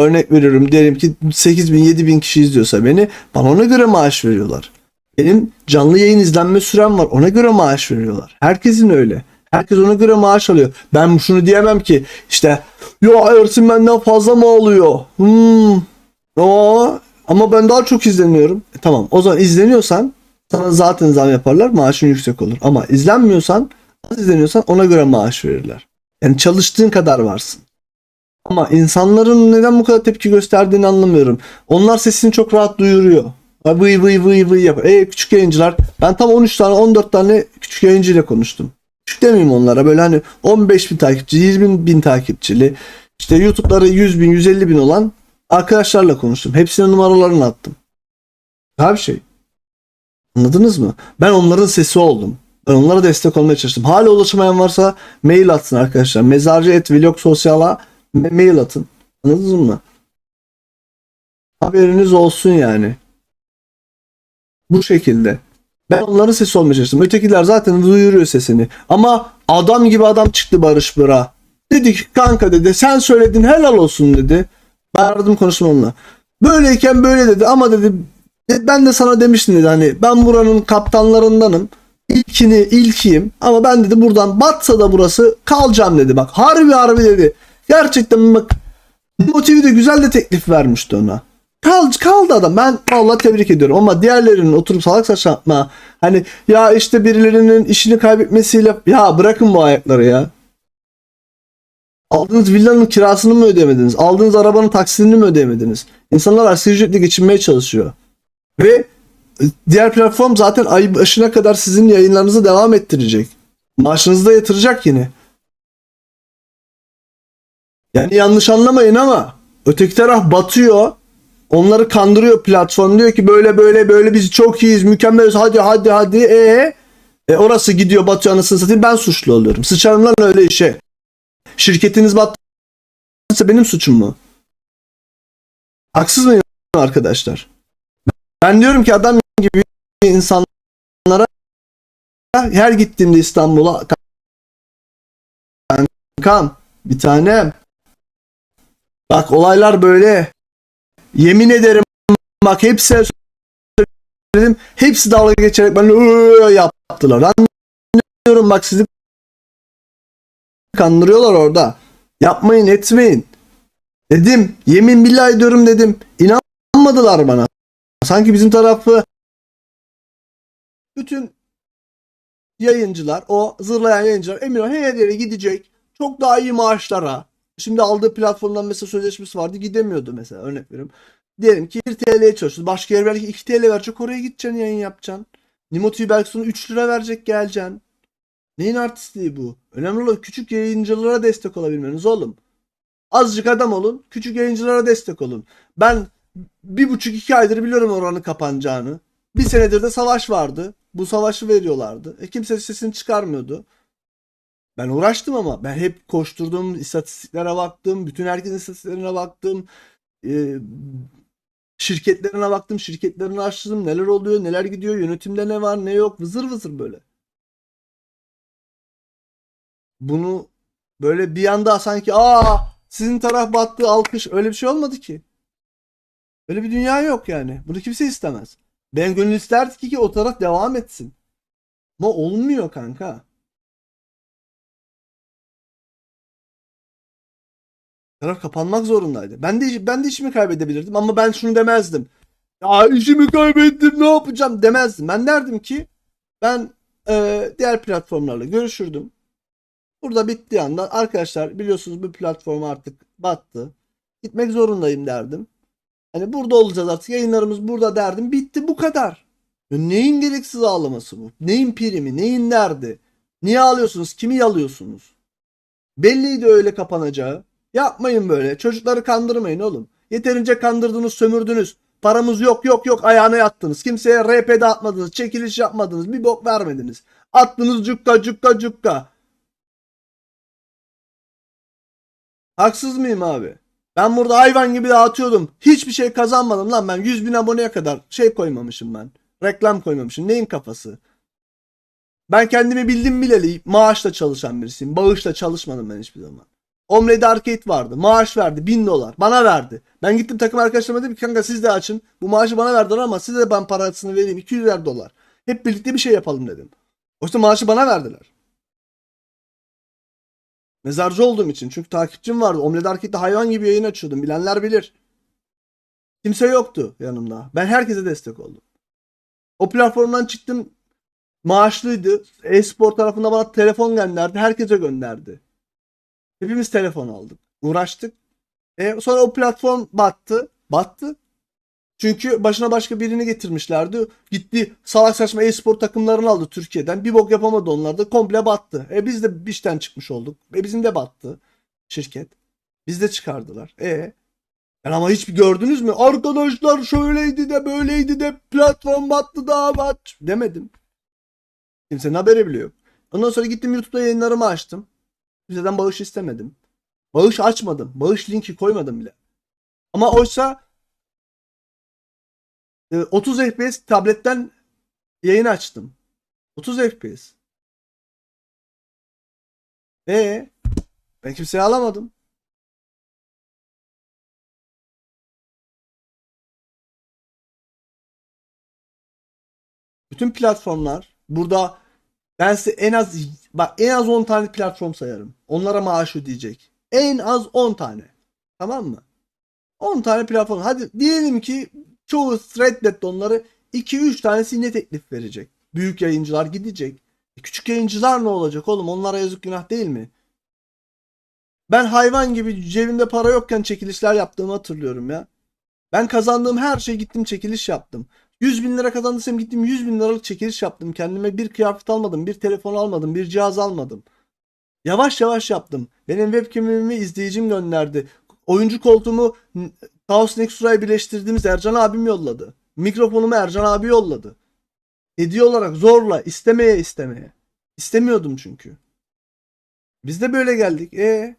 örnek veriyorum diyelim ki 8 bin 7 bin kişi izliyorsa beni bana ona göre maaş veriyorlar. Benim canlı yayın izlenme sürem var ona göre maaş veriyorlar. Herkesin öyle. Herkes ona göre maaş alıyor. Ben şunu diyemem ki işte ya Ersin benden fazla mı alıyor? Hmm. Aa, ama ben daha çok izleniyorum. E, tamam o zaman izleniyorsan sana zaten zam yaparlar maaşın yüksek olur. Ama izlenmiyorsan az izleniyorsan ona göre maaş verirler. Yani çalıştığın kadar varsın. Ama insanların neden bu kadar tepki gösterdiğini anlamıyorum. Onlar sesini çok rahat duyuruyor. Vıy vıy vıy vıy yapar. E küçük yayıncılar. Ben tam 13 tane 14 tane küçük yayıncıyla konuştum. Küçük demeyeyim onlara böyle hani 15 bin takipçi 20 bin takipçili işte YouTube'ları 100 bin 150 bin olan arkadaşlarla konuştum. Hepsine numaralarını attım. Bir şey. Anladınız mı? Ben onların sesi oldum. Ben onlara destek olmaya çalıştım. Hala ulaşamayan varsa mail atsın arkadaşlar. Mezarcı et vlog sosyala mail atın. Anladınız mı? Haberiniz olsun yani. Bu şekilde. Ben onların sesi olmaya çalıştım. Ötekiler zaten duyuruyor sesini. Ama adam gibi adam çıktı Barış Bıra. Dedi ki kanka dedi sen söyledin helal olsun dedi. Ben aradım konuştum onunla. Böyleyken böyle dedi ama dedi "E, ben de sana demiştim dedi hani ben buranın kaptanlarındanım. İlkini ilkiyim ama ben dedi buradan batsa da burası kalacağım dedi bak harbi harbi dedi. Gerçekten bak motivi de güzel de teklif vermişti ona. Kal, kaldı adam. Ben vallahi tebrik ediyorum ama diğerlerinin oturup salak saçma. Hani ya işte birilerinin işini kaybetmesiyle ya bırakın bu ayakları ya. Aldığınız villanın kirasını mı ödemediniz? Aldığınız arabanın taksidini mi ödemediniz? İnsanlar asgari ücretle geçinmeye çalışıyor. Ve e, diğer platform zaten ay başına kadar sizin yayınlarınızı devam ettirecek. Maaşınızı da yatıracak yine. Yani yanlış anlamayın ama öteki taraf batıyor. Onları kandırıyor platform. Diyor ki böyle böyle böyle biz çok iyiyiz, mükemmeliz. Hadi hadi hadi. E, e orası gidiyor batıyor anasını satayım. Ben suçlu oluyorum. Sıçarım lan öyle işe. Şirketiniz battıysa benim suçum mu? Haksız mıyım arkadaşlar? Ben diyorum ki adam gibi insanlara her gittiğimde İstanbul'a kankam bir tanem bak olaylar böyle. Yemin ederim bak hepsi söyledim hepsi dalga geçerek ben yaptılar. Anlıyorum bak sizi kandırıyorlar orada. Yapmayın etmeyin. Dedim yemin billahi ediyorum dedim. İnanmadılar bana. Sanki bizim tarafı bütün yayıncılar o zırlayan yayıncılar her yere gidecek. Çok daha iyi maaşlara şimdi aldığı platformdan mesela sözleşmesi vardı gidemiyordu mesela örnek veriyorum. Diyelim ki 1 TL'ye çalıştı başka yer belki 2 TL verecek oraya gideceksin yayın yapacaksın. Nimotu'yu belki sonra 3 lira verecek geleceksin. Neyin artistliği bu? Önemli olan küçük yayıncılara destek olabilmeniz oğlum. Azıcık adam olun küçük yayıncılara destek olun. Ben bir buçuk iki aydır biliyorum oranın kapanacağını. Bir senedir de savaş vardı. Bu savaşı veriyorlardı. E kimse sesini çıkarmıyordu. Ben uğraştım ama ben hep koşturdum, istatistiklere baktım, bütün herkesin istatistiklerine baktım. e, şirketlerine baktım, şirketlerini açtım, neler oluyor, neler gidiyor, yönetimde ne var, ne yok, vızır vızır böyle. Bunu böyle bir anda sanki aa sizin taraf battı alkış öyle bir şey olmadı ki. Öyle bir dünya yok yani. Bunu kimse istemez. Ben gönül isterdi ki, ki o taraf devam etsin. Ama olmuyor kanka. Taraf kapanmak zorundaydı. Ben de ben de işimi kaybedebilirdim ama ben şunu demezdim. Ya işimi kaybettim ne yapacağım demezdim. Ben derdim ki ben e, diğer platformlarla görüşürdüm. Burada bittiği anda arkadaşlar biliyorsunuz bu platform artık battı. Gitmek zorundayım derdim. Hani burada olacağız artık yayınlarımız burada derdim. Bitti bu kadar. Ya neyin gereksiz ağlaması bu? Neyin primi? Neyin derdi? Niye ağlıyorsunuz? Kimi yalıyorsunuz? Belliydi öyle kapanacağı. Yapmayın böyle. Çocukları kandırmayın oğlum. Yeterince kandırdınız, sömürdünüz. Paramız yok yok yok ayağına yattınız. Kimseye RP dağıtmadınız, çekiliş yapmadınız, bir bok vermediniz. Attınız cukka cukka cukka. Haksız mıyım abi? Ben burada hayvan gibi dağıtıyordum. Hiçbir şey kazanmadım lan ben. 100 bin aboneye kadar şey koymamışım ben. Reklam koymamışım. Neyin kafası? Ben kendimi bildim bileli maaşla çalışan birisiyim. Bağışla çalışmadım ben hiçbir zaman. Omlede Arcade vardı. Maaş verdi 1000 dolar. Bana verdi. Ben gittim takım arkadaşlarıma dedim ki kanka siz de açın. Bu maaşı bana verdiler ama size de ben parasını vereyim 200'er dolar. Hep birlikte bir şey yapalım dedim. Oysa maaşı bana verdiler. Mezarcı olduğum için. Çünkü takipçim vardı. Omlede Arcade'de hayvan gibi yayın açıyordum. Bilenler bilir. Kimse yoktu yanımda. Ben herkese destek oldum. O platformdan çıktım. Maaşlıydı. E-spor tarafında bana telefon gönderdi. Herkese gönderdi. Hepimiz telefon aldık. Uğraştık. E, sonra o platform battı. Battı. Çünkü başına başka birini getirmişlerdi. Gitti salak saçma e-spor takımlarını aldı Türkiye'den. Bir bok yapamadı onlar da komple battı. E biz de işten çıkmış olduk. E bizim de battı şirket. Biz de çıkardılar. E yani ama hiç gördünüz mü? Arkadaşlar şöyleydi de böyleydi de platform battı daha bat demedim. Kimsenin haberi bile yok. Ondan sonra gittim YouTube'da yayınlarımı açtım. Kimseden bağış istemedim. Bağış açmadım. Bağış linki koymadım bile. Ama oysa e, 30 FPS tabletten yayın açtım. 30 FPS. E ben kimseye alamadım. Bütün platformlar burada ben size en az bak en az 10 tane platform sayarım. Onlara maaş ödeyecek. En az 10 tane. Tamam mı? 10 tane platform. Hadi diyelim ki çoğu reddetti onları. 2-3 tanesi yine teklif verecek. Büyük yayıncılar gidecek. E, Küçük yayıncılar ne olacak oğlum? Onlara yazık günah değil mi? Ben hayvan gibi cebimde para yokken çekilişler yaptığımı hatırlıyorum ya. Ben kazandığım her şey gittim çekiliş yaptım. 100 bin lira kazandıysam gittim 100 bin liralık çekiliş yaptım. Kendime bir kıyafet almadım, bir telefon almadım, bir cihaz almadım. Yavaş yavaş yaptım. Benim webcam'imi izleyicim gönderdi. Oyuncu koltuğumu Chaos Nexus'la birleştirdiğimiz Ercan abim yolladı. Mikrofonumu Ercan abi yolladı. Hediye olarak zorla, istemeye istemeye. İstemiyordum çünkü. Biz de böyle geldik. E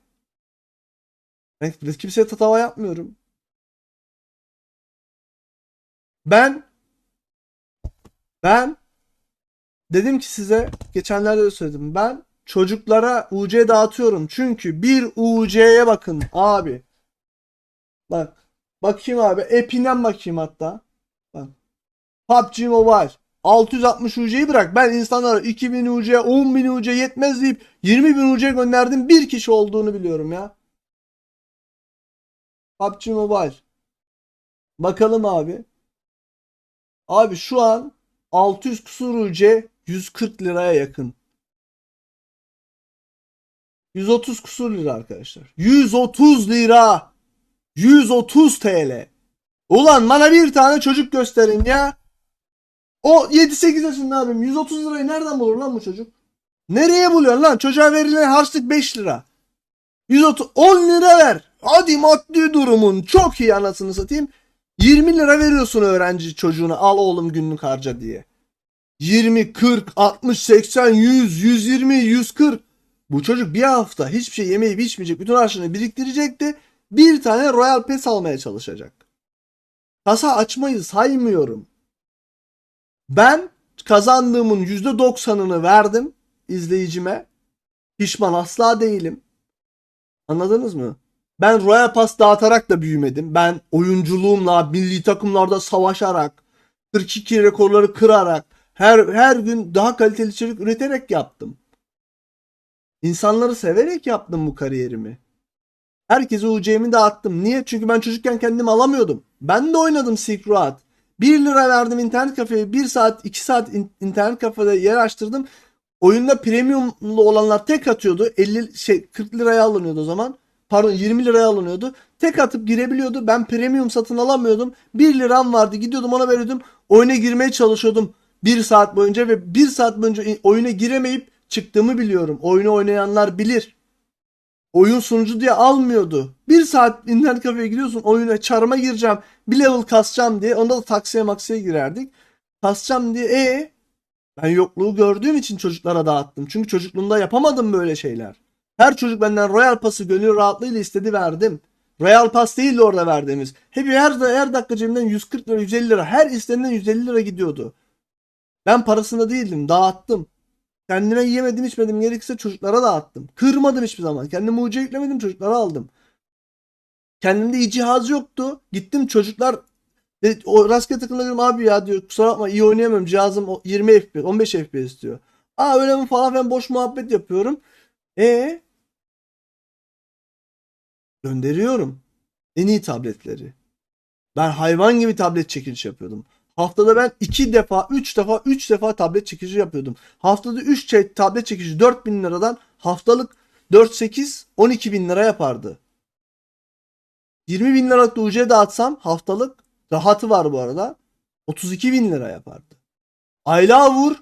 ben kimseye tatava yapmıyorum. Ben ben dedim ki size geçenlerde de söyledim. Ben çocuklara UC dağıtıyorum. Çünkü bir UC'ye bakın abi. Bak. Bakayım abi. App'inden bakayım hatta. Bak. PUBG Mobile. 660 UC'yi bırak. Ben insanlara 2000 UC, 10.000 UC yetmez deyip 20.000 UC gönderdim. Bir kişi olduğunu biliyorum ya. PUBG Mobile. Bakalım abi. Abi şu an 600 kusur UC 140 liraya yakın. 130 kusur lira arkadaşlar. 130 lira. 130 TL. Ulan bana bir tane çocuk gösterin ya. O 7-8 yaşında abim 130 lirayı nereden bulur lan bu çocuk? Nereye buluyorsun lan? Çocuğa verilen harçlık 5 lira. 130 10 lira ver. Hadi maddi durumun çok iyi anasını satayım. 20 lira veriyorsun öğrenci çocuğuna al oğlum günlük harca diye. 20, 40, 60, 80, 100, 120, 140. Bu çocuk bir hafta hiçbir şey yemeyip içmeyecek. Bütün harçlığını biriktirecekti. Bir tane Royal Pass almaya çalışacak. Kasa açmayı saymıyorum. Ben kazandığımın %90'ını verdim izleyicime. Pişman asla değilim. Anladınız mı? Ben Royal Pass dağıtarak da büyümedim. Ben oyunculuğumla, milli takımlarda savaşarak, 42 rekorları kırarak, her her gün daha kaliteli içerik üreterek yaptım. İnsanları severek yaptım bu kariyerimi. Herkese UC'mi dağıttım. Niye? Çünkü ben çocukken kendimi alamıyordum. Ben de oynadım Silk Road. 1 lira verdim internet kafeye. 1 saat 2 saat in- internet kafede yer açtırdım. Oyunda premiumlu olanlar tek atıyordu. 50 şey 40 liraya alınıyordu o zaman. Pardon 20 liraya alınıyordu. Tek atıp girebiliyordu. Ben premium satın alamıyordum. 1 liram vardı. Gidiyordum ona veriyordum. Oyuna girmeye çalışıyordum. 1 saat boyunca ve 1 saat boyunca oyuna giremeyip çıktığımı biliyorum. Oyunu oynayanlar bilir. Oyun sunucu diye almıyordu. Bir saat internet kafeye giriyorsun oyuna çarma gireceğim. Bir level kasacağım diye. Onda da taksiye maksiye girerdik. Kasacağım diye. E ben yokluğu gördüğüm için çocuklara dağıttım. Çünkü çocukluğumda yapamadım böyle şeyler. Her çocuk benden Royal Pass'ı gönül rahatlığıyla istedi verdim. Royal Pass değil de orada verdiğimiz. Hep her, her dakika cebimden 140 lira 150 lira her istenilen 150 lira gidiyordu. Ben parasında değildim dağıttım. Kendime yiyemedim içmedim gerekirse çocuklara dağıttım. Kırmadım hiçbir zaman. Kendime uca yüklemedim çocuklara aldım. Kendimde iyi cihaz yoktu. Gittim çocuklar de, o rastgele takımda abi ya diyor kusura bakma iyi oynayamıyorum cihazım o 20 FPS 15 FPS diyor. Aa öyle mi falan ben boş muhabbet yapıyorum. E gönderiyorum. En iyi tabletleri. Ben hayvan gibi tablet çekiliş yapıyordum. Haftada ben 2 defa, 3 defa, 3 defa tablet çekilişi yapıyordum. Haftada 3 tablet çekilişi 4000 liradan haftalık 4-8 12 bin lira yapardı. 20 bin liralık da UC dağıtsam haftalık rahatı var bu arada. 32 bin lira yapardı. Aylığa vur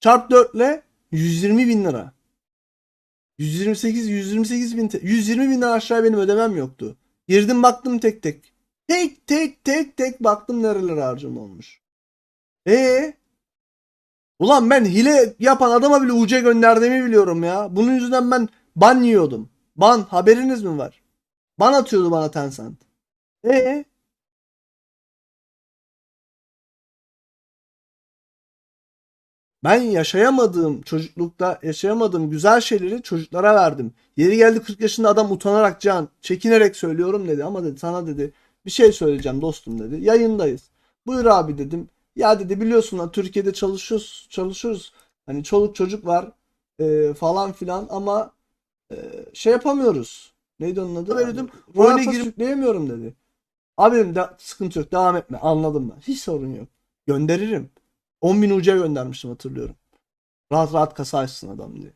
çarp 4 ile 120 bin lira. 128 128 bin te- 120 bin aşağı benim ödemem yoktu. Girdim baktım tek tek. Tek tek tek tek baktım nerelere harcam olmuş. E Ulan ben hile yapan adama bile UC gönderdiğimi biliyorum ya. Bunun yüzünden ben ban yiyordum. Ban haberiniz mi var? Ban atıyordu bana Tencent. E Ben yaşayamadığım çocuklukta yaşayamadığım güzel şeyleri çocuklara verdim. Yeri geldi 40 yaşında adam utanarak can, çekinerek söylüyorum dedi ama dedi sana dedi bir şey söyleyeceğim dostum dedi. Yayındayız. Buyur abi dedim. Ya dedi biliyorsun lan Türkiye'de çalışıyoruz, çalışıyoruz. Hani çoluk çocuk var e, falan filan ama e, şey yapamıyoruz. Neydi onun adı? Böyle dedim. Oyuna girip yükleyemiyorum dedi. Abi dedim de, sıkıntı yok devam etme anladım ben. Hiç sorun yok. Gönderirim. 10 bin uca göndermiştim hatırlıyorum. Rahat rahat kasa açsın adam diye.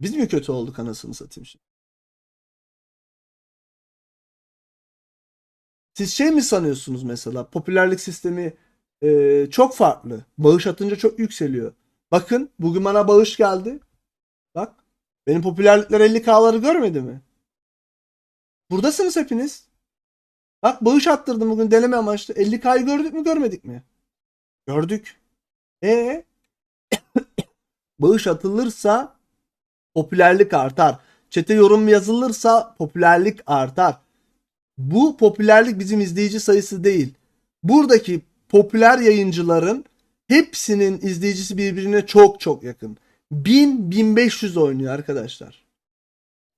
Biz mi kötü olduk anasını satayım şimdi? Siz şey mi sanıyorsunuz mesela? Popülerlik sistemi e, çok farklı. Bağış atınca çok yükseliyor. Bakın bugün bana bağış geldi. Bak. Benim popülerlikler 50k'ları görmedi mi? Buradasınız hepiniz. Bak bağış attırdım bugün deneme amaçlı. 50k'yı gördük mü görmedik mi? Gördük. E bağış atılırsa popülerlik artar. Çete yorum yazılırsa popülerlik artar. Bu popülerlik bizim izleyici sayısı değil. Buradaki popüler yayıncıların hepsinin izleyicisi birbirine çok çok yakın. 1000-1500 oynuyor arkadaşlar.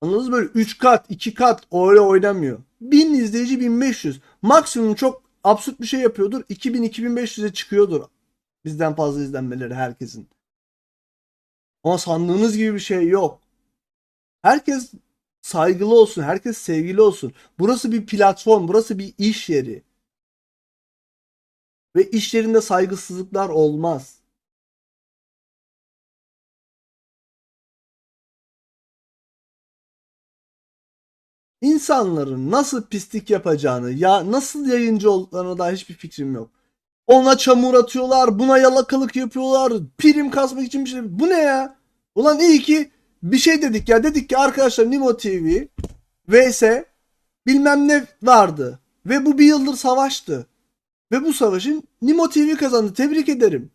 Anladınız mı? Böyle 3 kat, 2 kat öyle oynamıyor. 1000 izleyici 1500. Maksimum çok absürt bir şey yapıyordur. 2000-2500'e çıkıyordur. Bizden fazla izlenmeleri herkesin. Ama sandığınız gibi bir şey yok. Herkes saygılı olsun, herkes sevgili olsun. Burası bir platform, burası bir iş yeri. Ve iş yerinde saygısızlıklar olmaz. İnsanların nasıl pislik yapacağını, ya nasıl yayıncı olduklarına dair hiçbir fikrim yok. Ona çamur atıyorlar, buna yalakalık yapıyorlar, prim kasmak için bir şey. Bu ne ya? Ulan iyi ki bir şey dedik ya. Dedik ki arkadaşlar Nimo TV vs bilmem ne vardı. Ve bu bir yıldır savaştı. Ve bu savaşı Nimo TV kazandı. Tebrik ederim.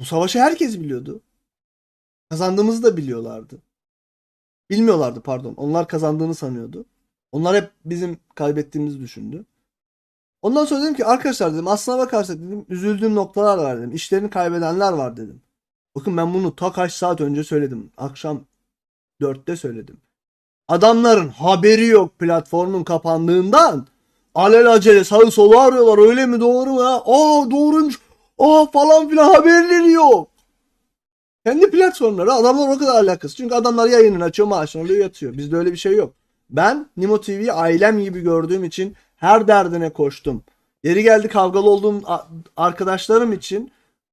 Bu savaşı herkes biliyordu. Kazandığımızı da biliyorlardı. Bilmiyorlardı pardon. Onlar kazandığını sanıyordu. Onlar hep bizim kaybettiğimizi düşündü. Ondan sonra dedim ki arkadaşlar dedim aslına bakarsak dedim üzüldüğüm noktalar var dedim. İşlerini kaybedenler var dedim. Bakın ben bunu ta kaç saat önce söyledim. Akşam 4'te söyledim. Adamların haberi yok platformun kapandığından. Alelacele sağı solu arıyorlar öyle mi doğru mu ya? Aa doğruymuş. Aa falan filan haberleri yok. Kendi platformları adamlar o kadar alakası. Çünkü adamlar yayınını açıyor maaşını alıyor yatıyor. Bizde öyle bir şey yok. Ben Nimo TV'yi ailem gibi gördüğüm için her derdine koştum. Yeri geldi kavgalı olduğum arkadaşlarım için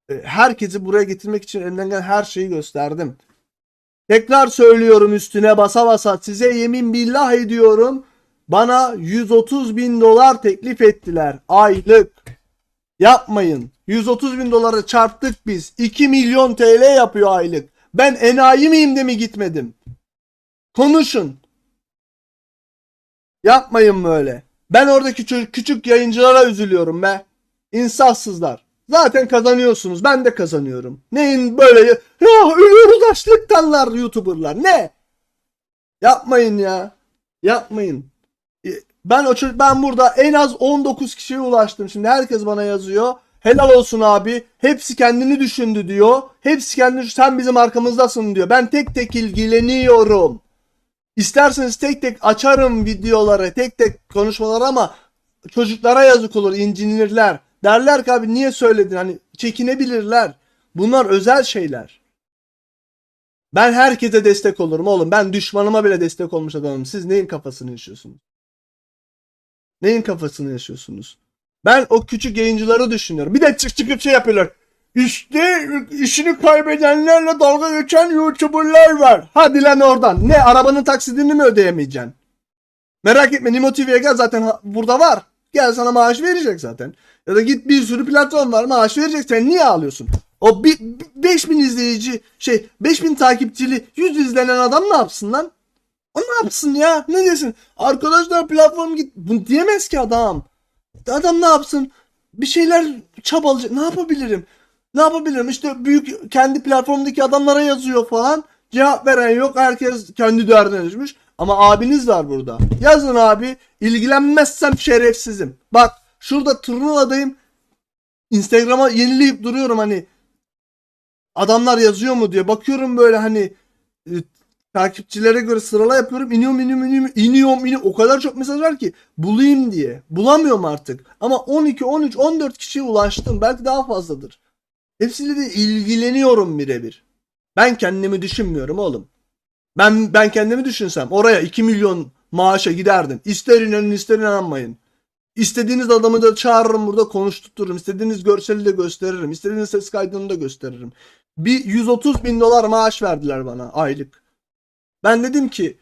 e, herkesi buraya getirmek için elimden gelen her şeyi gösterdim. Tekrar söylüyorum üstüne basa basa size yemin billah ediyorum. Bana 130 bin dolar teklif ettiler aylık. Yapmayın. 130 bin doları çarptık biz. 2 milyon TL yapıyor aylık. Ben enayi miyim de mi gitmedim? Konuşun. Yapmayın böyle. Ben oradaki küçük yayıncılara üzülüyorum be. İnsafsızlar. Zaten kazanıyorsunuz. Ben de kazanıyorum. Neyin böyle ya ölüyoruz açlıktanlar YouTuber'lar. Ne? Yapmayın ya. Yapmayın. E, Ben o ben burada en az 19 kişiye ulaştım. Şimdi herkes bana yazıyor. Helal olsun abi. Hepsi kendini düşündü diyor. Hepsi kendini sen bizim arkamızdasın diyor. Ben tek tek ilgileniyorum. İsterseniz tek tek açarım videoları, tek tek konuşmaları ama çocuklara yazık olur, incinirler. Derler ki abi niye söyledin? Hani çekinebilirler. Bunlar özel şeyler. Ben herkese destek olurum oğlum. Ben düşmanıma bile destek olmuş adamım. Siz neyin kafasını yaşıyorsunuz? Neyin kafasını yaşıyorsunuz? Ben o küçük yayıncıları düşünüyorum. Bir de çık çıkıp şey yapıyorlar. İşte işini kaybedenlerle dalga geçen YouTuber'lar var. Hadi lan oradan. Ne arabanın taksidini mi ödeyemeyeceksin? Merak etme Nimo TV'ye gel zaten burada var. Gel sana maaş verecek zaten. Ya da git bir sürü platform var maaş verecek. Sen niye ağlıyorsun? O bir, 5000 izleyici şey 5000 takipçili 100 izlenen adam ne yapsın lan? O ne yapsın ya? Ne desin? Arkadaşlar platform git. Bunu diyemez ki adam. Adam ne yapsın? Bir şeyler çabalayacak. Ne yapabilirim? Ne yapabilirim? İşte büyük kendi platformdaki adamlara yazıyor falan. Cevap veren yok. Herkes kendi derdine düşmüş. Ama abiniz var burada. Yazın abi. İlgilenmezsem şerefsizim. Bak şurada turnuvadayım. Instagram'a yenileyip duruyorum hani. Adamlar yazıyor mu diye. Bakıyorum böyle hani e, takipçilere göre sırala yapıyorum. İniyorum iniyorum iniyorum iniyorum iniyorum. O kadar çok mesaj var ki bulayım diye. Bulamıyorum artık. Ama 12, 13, 14 kişiye ulaştım. Belki daha fazladır. Hepsiyle de ilgileniyorum birebir. Ben kendimi düşünmüyorum oğlum. Ben ben kendimi düşünsem oraya 2 milyon maaşa giderdim. İster inanın ister inanmayın. İstediğiniz adamı da çağırırım burada konuştururum. İstediğiniz görseli de gösteririm. İstediğiniz ses kaydını da gösteririm. Bir 130 bin dolar maaş verdiler bana aylık. Ben dedim ki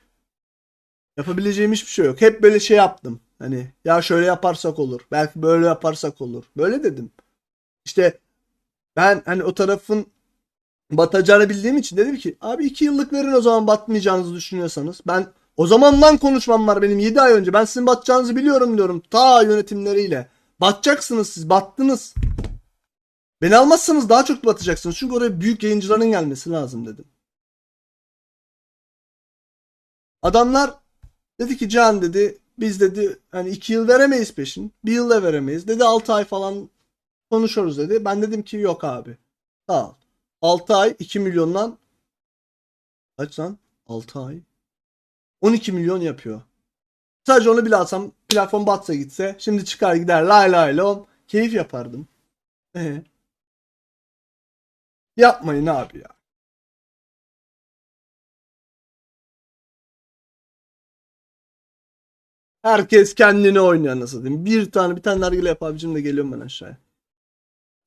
yapabileceğim hiçbir şey yok. Hep böyle şey yaptım. Hani ya şöyle yaparsak olur. Belki böyle yaparsak olur. Böyle dedim. İşte ben hani o tarafın batacağını bildiğim için dedim ki abi iki yıllık verin o zaman batmayacağınızı düşünüyorsanız. Ben o zamandan konuşmam var benim 7 ay önce. Ben sizin batacağınızı biliyorum diyorum. Ta yönetimleriyle. Batacaksınız siz. Battınız. Beni almazsanız daha çok batacaksınız. Çünkü oraya büyük yayıncıların gelmesi lazım dedim. Adamlar dedi ki Can dedi biz dedi hani iki yıl veremeyiz peşin. Bir yıl da veremeyiz. Dedi 6 ay falan konuşuruz dedi. Ben dedim ki yok abi. Sağ ol. 6 ay 2 milyondan kaç lan? 6 ay 12 milyon yapıyor. Sadece onu bile alsam platform batsa gitse şimdi çıkar gider lay lay lom keyif yapardım. Ee? Yapmayın abi ya. Herkes kendini oynuyor nasıl diyeyim. Bir tane bir tane nargile yap abicim de geliyorum ben aşağıya.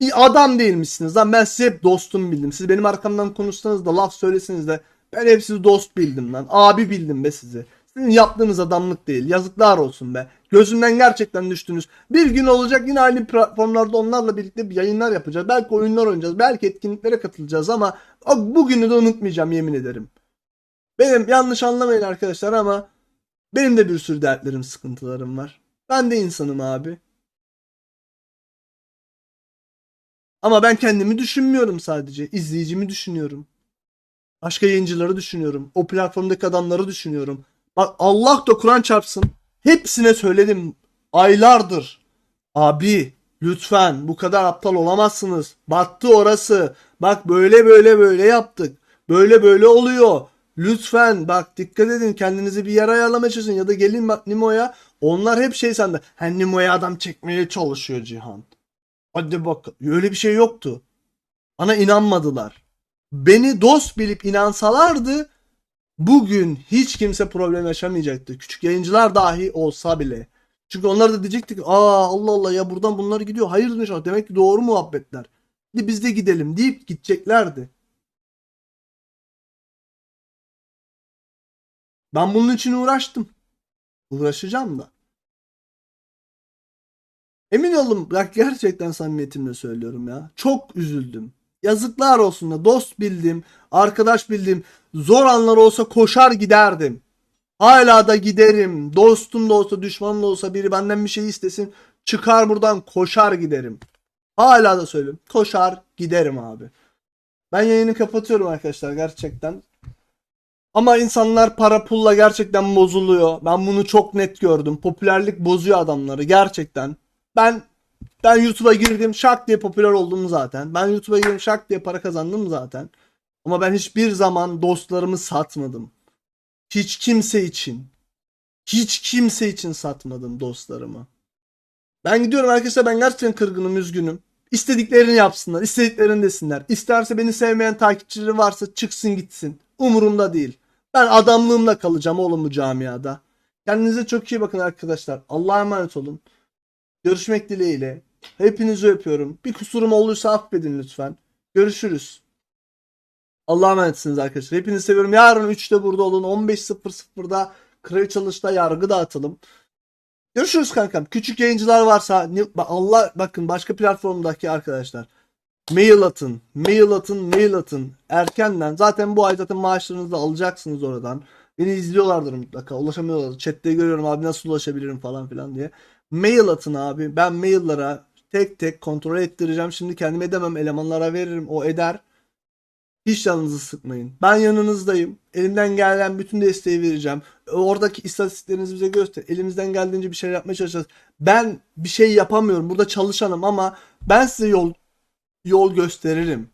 İyi adam değilmişsiniz lan ben sizi hep dostum bildim. Siz benim arkamdan konuşsanız da laf söyleseniz de ben hep sizi dost bildim lan. Abi bildim be sizi. Sizin yaptığınız adamlık değil. Yazıklar olsun be. Gözümden gerçekten düştünüz. Bir gün olacak yine aynı platformlarda onlarla birlikte bir yayınlar yapacağız. Belki oyunlar oynayacağız. Belki etkinliklere katılacağız ama bugünü de unutmayacağım yemin ederim. Benim yanlış anlamayın arkadaşlar ama benim de bir sürü dertlerim, sıkıntılarım var. Ben de insanım abi. Ama ben kendimi düşünmüyorum sadece. İzleyicimi düşünüyorum. Başka yayıncıları düşünüyorum. O platformdaki adamları düşünüyorum. Bak Allah da Kur'an çarpsın. Hepsine söyledim aylardır. Abi lütfen bu kadar aptal olamazsınız. Battı orası. Bak böyle böyle böyle yaptık. Böyle böyle oluyor. Lütfen bak dikkat edin kendinizi bir yer ayarlamaya çalışın ya da gelin Nimo'ya. Onlar hep şey sende. Ha Nimo'ya adam çekmeye çalışıyor Cihan. Hadi bak öyle bir şey yoktu. Bana inanmadılar. Beni dost bilip inansalardı bugün hiç kimse problem yaşamayacaktı. Küçük yayıncılar dahi olsa bile. Çünkü onlar da diyecekti ki aa Allah Allah ya buradan bunlar gidiyor. İnşallah demek ki doğru muhabbetler. Hadi biz de gidelim deyip gideceklerdi. Ben bunun için uğraştım. Uğraşacağım da. Emin olun bak gerçekten samimiyetimle söylüyorum ya. Çok üzüldüm. Yazıklar olsun da dost bildim, arkadaş bildim. Zor anlar olsa koşar giderdim. Hala da giderim. Dostum da olsa, düşmanım da olsa biri benden bir şey istesin. Çıkar buradan koşar giderim. Hala da söylüyorum. Koşar giderim abi. Ben yayını kapatıyorum arkadaşlar gerçekten. Ama insanlar para pulla gerçekten bozuluyor. Ben bunu çok net gördüm. Popülerlik bozuyor adamları gerçekten. Ben Ben YouTube'a girdim şak diye popüler oldum zaten. Ben YouTube'a girdim şak diye para kazandım zaten. Ama ben hiçbir zaman dostlarımı satmadım. Hiç kimse için. Hiç kimse için satmadım dostlarımı. Ben gidiyorum arkadaşlar ben gerçekten kırgınım üzgünüm. İstediklerini yapsınlar, istediklerini desinler. İsterse beni sevmeyen takipçileri varsa çıksın gitsin. Umurumda değil. Ben adamlığımla kalacağım oğlum bu camiada. Kendinize çok iyi bakın arkadaşlar. Allah'a emanet olun. Görüşmek dileğiyle. Hepinizi öpüyorum. Bir kusurum olduysa affedin lütfen. Görüşürüz. Allah'a emanetsiniz arkadaşlar. Hepinizi seviyorum. Yarın 3'te burada olun. 15.00'da Kraliçe Çalış'ta yargı dağıtalım. Görüşürüz kankam. Küçük yayıncılar varsa Allah bakın başka platformdaki arkadaşlar. Mail atın. Mail atın. Mail atın. Erkenden. Zaten bu ay zaten maaşlarınızı da alacaksınız oradan. Beni izliyorlardır mutlaka. Ulaşamıyorlar. Chat'te görüyorum abi nasıl ulaşabilirim falan filan diye. Mail atın abi. Ben maillara tek tek kontrol ettireceğim. Şimdi kendim edemem. Elemanlara veririm. O eder. Hiç canınızı sıkmayın. Ben yanınızdayım. Elimden gelen bütün desteği vereceğim. Oradaki istatistiklerinizi bize göster. Elimizden geldiğince bir şey yapmaya çalışacağız. Ben bir şey yapamıyorum. Burada çalışanım ama ben size yol yol gösteririm.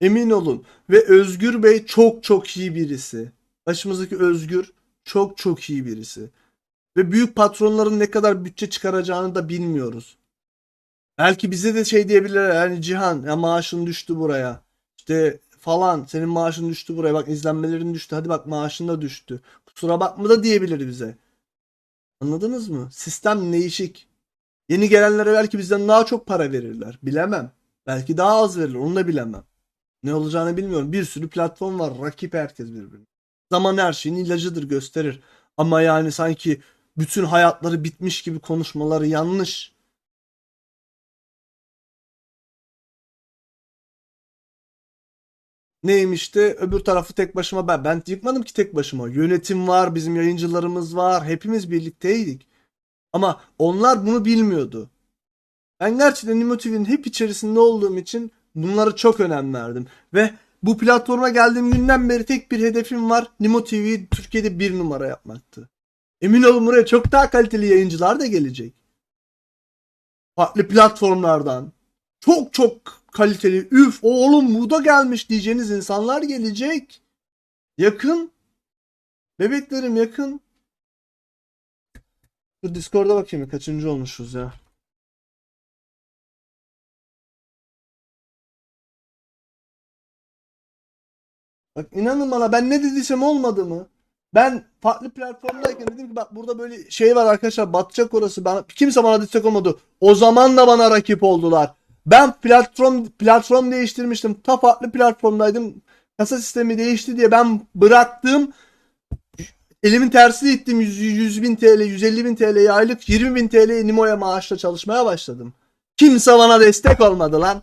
Emin olun. Ve Özgür Bey çok çok iyi birisi. Başımızdaki Özgür çok çok iyi birisi. Ve büyük patronların ne kadar bütçe çıkaracağını da bilmiyoruz. Belki bize de şey diyebilirler yani Cihan ya maaşın düştü buraya. İşte falan senin maaşın düştü buraya bak izlenmelerin düştü hadi bak maaşın da düştü. Kusura bakma da diyebilir bize. Anladınız mı? Sistem değişik. Yeni gelenlere belki bizden daha çok para verirler. Bilemem. Belki daha az verirler. Onu da bilemem. Ne olacağını bilmiyorum. Bir sürü platform var. Rakip herkes birbirine. Zaman her şeyin ilacıdır gösterir. Ama yani sanki bütün hayatları bitmiş gibi konuşmaları yanlış. Neymiş de öbür tarafı tek başıma ben. Ben yıkmadım ki tek başıma. Yönetim var, bizim yayıncılarımız var. Hepimiz birlikteydik. Ama onlar bunu bilmiyordu. Ben gerçekten Nimo TV'nin hep içerisinde olduğum için bunlara çok önem verdim. Ve bu platforma geldiğim günden beri tek bir hedefim var. Nimo TV'yi Türkiye'de bir numara yapmaktı. Emin olun buraya çok daha kaliteli yayıncılar da gelecek. Farklı platformlardan. Çok çok kaliteli. Üf oğlum bu da gelmiş diyeceğiniz insanlar gelecek. Yakın. Bebeklerim yakın. Dur Discord'a bakayım kaçıncı olmuşuz ya. Bak inanın bana ben ne dediysem olmadı mı? Ben farklı platformdayken dedim ki bak burada böyle şey var arkadaşlar batacak orası. Ben, kimse bana destek olmadı. O zaman da bana rakip oldular. Ben platform platform değiştirmiştim. Ta farklı platformdaydım. Kasa sistemi değişti diye ben bıraktım. Elimin tersine ittim 100, 100 bin TL, 150 bin TL'ye aylık 20 bin TL Nimo'ya maaşla çalışmaya başladım. Kimse bana destek olmadı lan.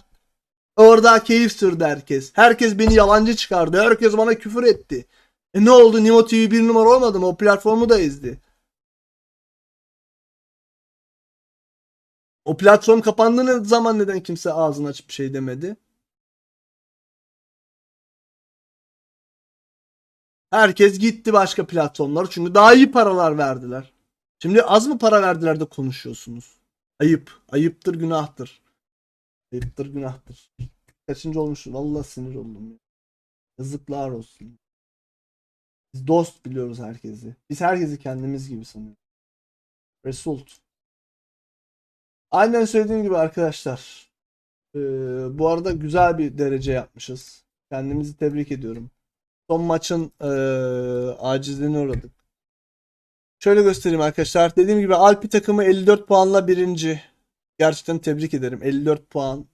Orada keyif sürdü herkes. Herkes beni yalancı çıkardı. Herkes bana küfür etti. E ne oldu? Nimo TV bir numara olmadı mı? O platformu da ezdi. O platform kapandığı zaman neden kimse ağzını açıp bir şey demedi? Herkes gitti başka platformlara çünkü daha iyi paralar verdiler. Şimdi az mı para verdiler de konuşuyorsunuz? Ayıp. Ayıptır, günahtır. Ayıptır, günahtır. Kaçıncı olmuşum? Vallahi sinir oldum ya. Yazıklar olsun. Biz dost biliyoruz herkesi. Biz herkesi kendimiz gibi sanıyoruz. Result. Aynen söylediğim gibi arkadaşlar. Ee, bu arada güzel bir derece yapmışız. Kendimizi tebrik ediyorum. Son maçın ee, acizliğine uğradık. Şöyle göstereyim arkadaşlar. Dediğim gibi Alpi takımı 54 puanla birinci. Gerçekten tebrik ederim. 54 puan